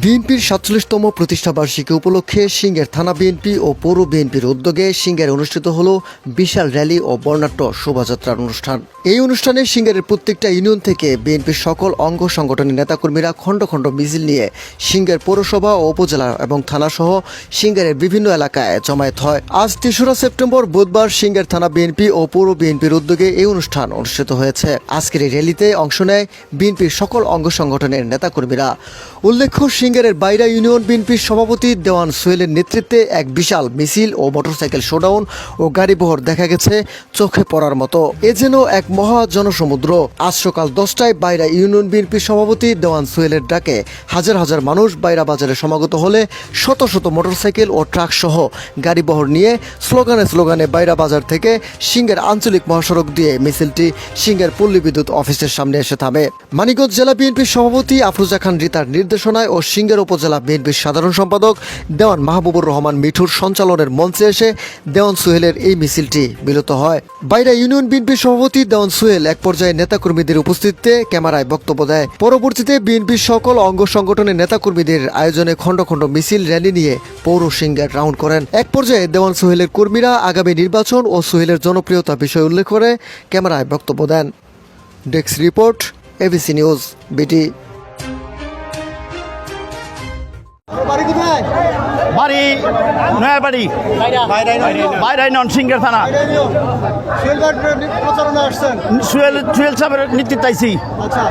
বিএনপির সাতচল্লিশতম প্রতিষ্ঠাবার্ষিকী উপলক্ষে সিঙ্গের থানা বিএনপি ও পৌর বিএনপির উদ্যোগে সিঙ্গের অনুষ্ঠিত হল বিশাল র্যালি ও বর্ণাঢ্য শোভাযাত্রার অনুষ্ঠান। এই অনুষ্ঠানে সিঙ্গারের প্রত্যেকটা ইউনিয়ন থেকে বিএনপির সকল অঙ্গ সংগঠনের নেতাকর্মীরা খণ্ড খণ্ড মিছিল নিয়ে সিঙ্গের পৌরসভা ও উপজেলা এবং থানাসহ সিঙ্গারের বিভিন্ন এলাকায় জমায়েত হয়। আজ তেসরা সেপ্টেম্বর বুধবার সিঙ্গের থানা বিএনপি ও পৌর বিএনপির উদ্যোগে এই অনুষ্ঠান অনুষ্ঠিত হয়েছে। আজকের এই র্যালিতে অংশ নেয় বিএনপির সকল অঙ্গ সংগঠনের নেতাকর্মীরা। উল্লেখ্য, সিঙ্গারের বাইরা ইউনিয়ন বিএনপির সভাপতি দেওয়ান সোহেলের নেতৃত্বে এক বিশাল মিছিল ও মোটরসাইকেল শোডাউন ও গাড়িবহর দেখা গেছে চোখে পড়ার মতো। এ যেন এক মহা জনসমুদ্র। আজ সকাল দশটায় বাইরা ইউনিয়ন বিএনপির সভাপতি দেওয়ান সোহেলের ডাকে হাজার হাজার মানুষ বাইরা বাজারে সমাগত হলে শত শত মোটরসাইকেল ও ট্রাক সহ গাড়িবহর নিয়ে স্লোগানে স্লোগানে বাইরা বাজার থেকে সিঙ্গের আঞ্চলিক মহাসড়ক দিয়ে মিছিলটি সিঙ্গের পল্লী বিদ্যুৎ অফিসের সামনে এসে থামে। মানিকগঞ্জ জেলা বিএনপির সভাপতি আফরোজা খান রিতার নির্দেশনায় ও সিঙ্গের উপজেলা বিএনপির সাধারণ সম্পাদক দেওয়ান মাহবুবুর রহমান মিঠুর সঞ্চালনের মঞ্চে এসে দেওয়ান সোহেলের এই মিছিলটি মিলিত হয়। বাইরা ইউনিয়ন বিএনপির সভাপতি দেওয়ান সোহেল এক পর্যায়ে নেতাকর্মীদের উপস্থিতিতে ক্যামেরায় বক্তব্য দেয়। পরবর্তীতে বিএনপির সকল অঙ্গ সংগঠনের নেতাকর্মীদের আয়োজনে খণ্ড খণ্ড মিছিল র্যালি নিয়ে পৌর সিঙ্গার রাউন্ড করেন। এক পর্যায়ে দেওয়ান সোহেলের কর্মীরা আগামী নির্বাচন ও সোহেলের জনপ্রিয়তা বিষয় উল্লেখ করে ক্যামেরায় বক্তব্য দেন। Desk report, ABC news, BT. বাড়ি কোথায়? বাড়ি নয়াবাড়ি বাইরাই নন সিঙ্গের থানা। সুয়েল সুয়েল সাহেবের নেতৃত্ব আইছি আচ্ছা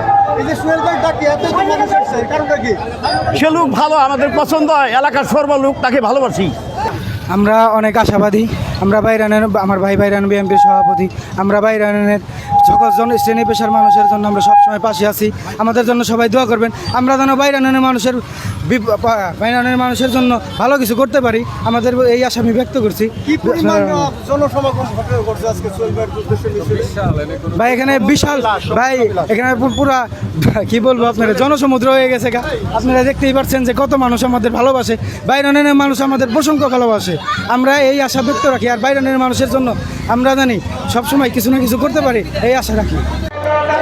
সে লোক ভালো আমাদের পছন্দ হয়। এলাকার সর্ব লোক তাকে ভালোবাসি। আমরা অনেক আশাবাদী। আমরা বাইরানের আমার ভাই বাইরান বিএনপির সভাপতি। আমরা বাইরানের সকল জন শ্রেণি পেশার মানুষের জন্য আমরা সবসময় পাশে আছি। আমাদের জন্য সবাই দোয়া করবেন। আমরা যেন বাইরানের মানুষের বাইরানের মানুষের জন্য ভালো কিছু করতে পারি। আমাদের এই আশা আমি ব্যক্ত করছি? ভাই এখানে বিশাল ভাই এখানে পুরা কি বলব আপনারা জনসমুদ্র হয়ে গেছে গা। আপনারা দেখতেই পাচ্ছেন যে কত মানুষ আমাদের ভালোবাসে। বাইরনের মানুষ আমাদের প্রসঙ্গ ভালোবাসে। আমরা এই আশা ব্যক্ত রাখি। আর বাইরনের মানুষের জন্য আমরা জানি সবসময় কিছু না কিছু করতে পারি। এই আশা রাখি।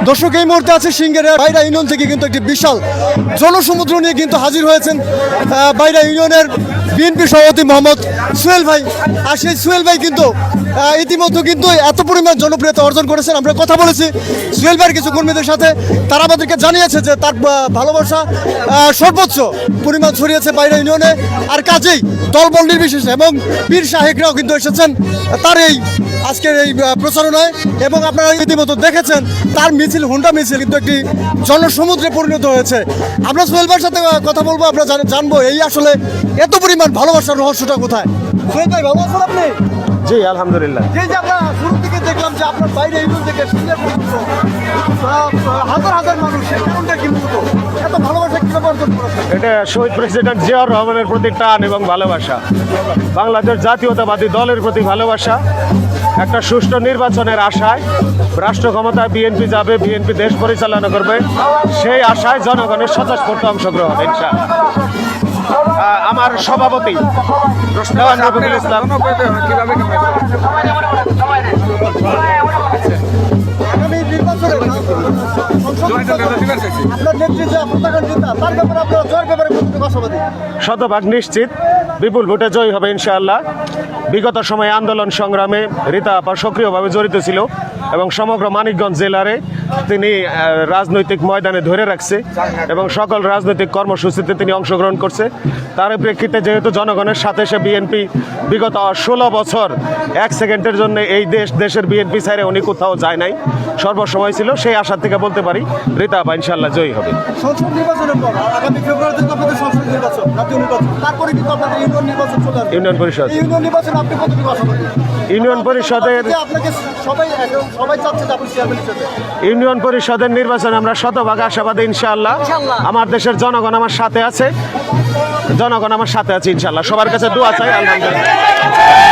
দর্শক, এই মুহূর্তে আছে সিঙ্গের বাইরা ইউনিয়ন থেকে কিন্তু একটি বিশাল জনসমুদ্র নিয়ে কিন্তু হাজির হয়েছেন বাইরা ইউনিয়নের বিএনপি সভাপতি মোহাম্মদ সোহেল ভাই। আর সেই সোহেল ভাই কিন্তু ইতিমধ্যে কিন্তু এত পরিমাণ জনপ্রিয়তা অর্জন করেছেন। আমরা কথা বলেছি সোহেল ভাইয়ের কিছু কর্মীদের সাথে। তারা আমাদেরকে জানিয়েছে যে তার ভালোবাসা সর্বোচ্চ পরিমাণ ছড়িয়েছে বাইরা ইউনিয়নে। আর কাজেই দলবল নির্বিশেষে এবং বীর সাহেবরাও কিন্তু এসেছেন তার এই আজকের এই প্রচারণায় এবং আপনারা ইতিমধ্যে দেখেছেন তার মিছিল হুন্ডা মিছিল কিন্তু একটি জনসমুদ্রে পরিণত হয়েছে। আমরা সোহেল ভাইয়ের সাথে কথা বলব আমরা জানব এই আসলে এত পরিমাণ ভালোবাসার রহস্যটা কোথায়। সোহেল ভাই ভালো আছেন আপনি? জি আলহামদুলিল্লাহ। যে যে আমরা শুরু থেকে দেখলাম যে আপনার বাইরে ইউনিয়ন থেকে হাজার হাজার মানুষ এত ভালোবাসা এটা শহীদ প্রেসিডেন্ট জিয়াউর রহমানের প্রতি টান এবং ভালোবাসা। বাংলাদেশ জাতীয়তাবাদী দলের প্রতি ভালোবাসা একটা সুষ্ঠু নির্বাচনের আশায় রাষ্ট্র ক্ষমতায় বিএনপি যাবে বিএনপি দেশ পরিচালনা করবে সেই আশায় জনগণের স্বতঃস্ফূর্ত অংশগ্রহণ ইনশা আমার সভাপতি ইসলাম। শতভাগ নিশ্চিত। বিপুল ভোটে জয়ী হবে ইনশাআল্লাহ। বিগত সময়ে আন্দোলন সংগ্রামে রীতা আপা সক্রিয়ভাবে জড়িত ছিল এবং সমগ্র মানিকগঞ্জ জেলারে তিনি রাজনৈতিক ময়দানে ধরে রাখছে এবং সকল রাজনৈতিক কর্মসূচিতে তিনি অংশগ্রহণ করছে। তার প্রেক্ষিতে যেহেতু জনগণের সাথে সে বিএনপি বিগত ষোলো বছর এক সেকেন্ডের জন্য এই দেশ দেশের বিএনপি ছাড়ে উনি কোথাও যায় নাই। সর্বসময় ছিল সেই আশা থেকে বলতে পারি রীতা আপা ইনশাআল্লাহ জয়ী হবে। ইউনিয়ন পরিষদ। ইউনিয়ন নির্বাচন আপনি কতটুকু আশাবাদী ইউনিয়ন পরিষদের আপনাকে সবাই সবাই চাচ্ছে যে আপনি চেয়ারম্যান হিসেবে। ইউনিয়ন পরিষদের নির্বাচনে আমরা শতভাগ আশাবাদী ইনশাআল্লাহ। আমার দেশের জনগণ আমার সাথে আছে। জনগণ আমার সাথে আছে ইনশাআল্লাহ। সবার কাছে দোয়া চাই আলহামদুলিল্লাহ।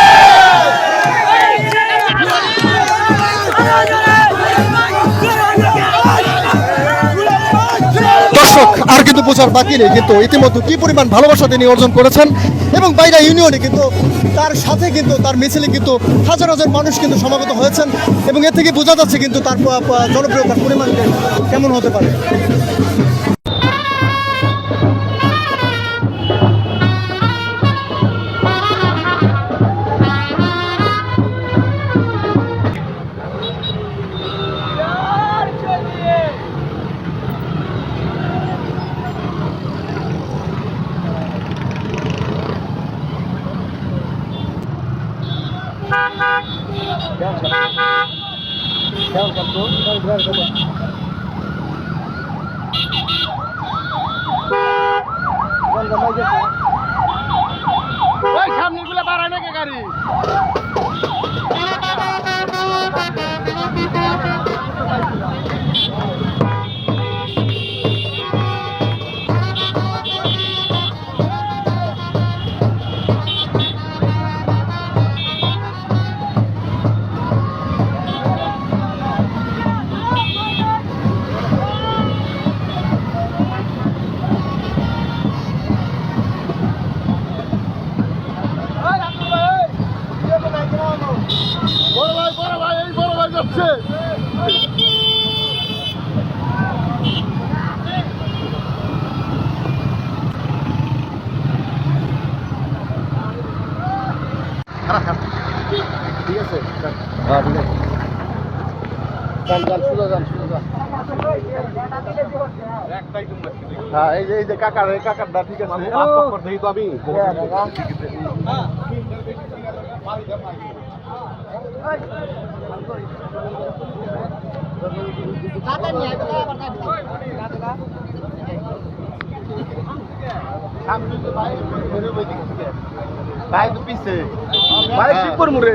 আর কিন্তু বোঝার বাকি নেই, কিন্তু ইতিমধ্যে কি পরিমাণ ভালোবাসা তিনি অর্জন করেছেন এবং বাইরা ইউনিয়নে কিন্তু তার সাথে কিন্তু তার মিছিলে কিন্তু হাজার হাজার মানুষ কিন্তু সমাগত হয়েছেন এবং এ থেকে বোঝা যাচ্ছে কিন্তু তার জনপ্রিয়তার পরিমাণ কেমন হতে পারে। সামনে গুলো বাড়ায় নাকি গাড়ি? যান যান সুদা যান সুদা যান। হ্যাঁ এই যে এই যে কাকার এই ঠিক আছে দেখি তো আমি। ভাই তো পিছে। ভাই শিবপুর মুরে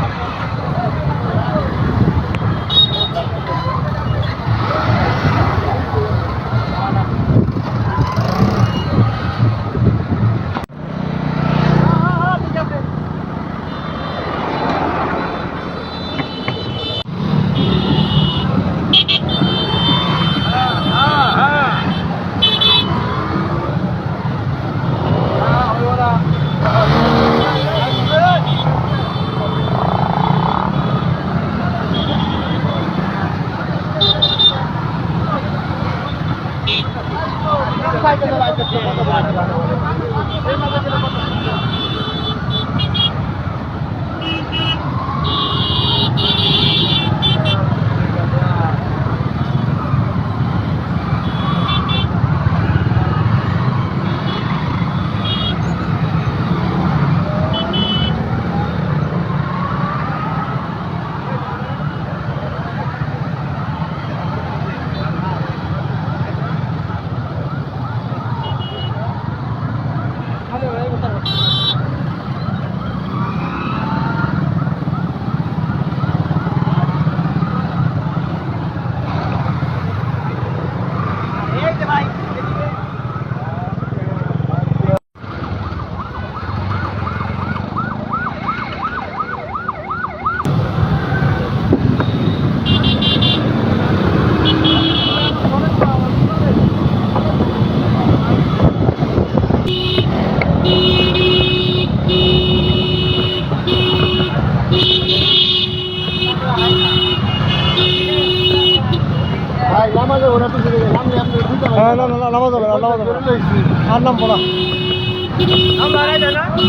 আর নাম বলা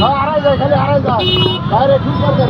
হ্যাঁ হারাই যায় খালি হারাই যায় বাইরে ঠিক আছে